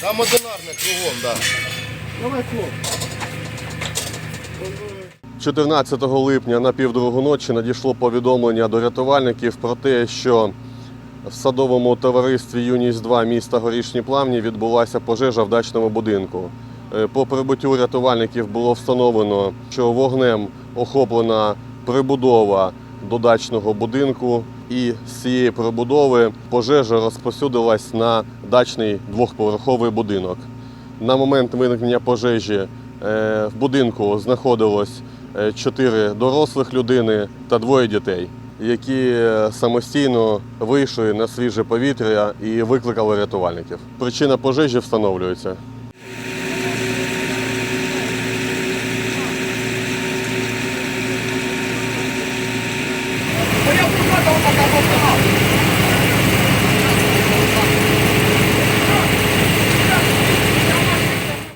Там одинарне кругом, так. Давай хлоп. 14 липня на півдругу ночі надійшло повідомлення до рятувальників про те, що в садовому товаристві Юність 2 міста Горішні Плавні відбулася пожежа в дачному будинку. Е, По прибуттю рятувальників було встановлено, що вогнем охоплена прибудова до дачного будинку, і з цієї прибудови пожежа розпосюдилась на дачний двохповерховий будинок. На момент виникнення пожежі е, в будинку знаходилось е, чотири дорослих людини та двоє дітей, які е, самостійно вийшли на свіже повітря і викликали рятувальників. Причина пожежі встановлюється.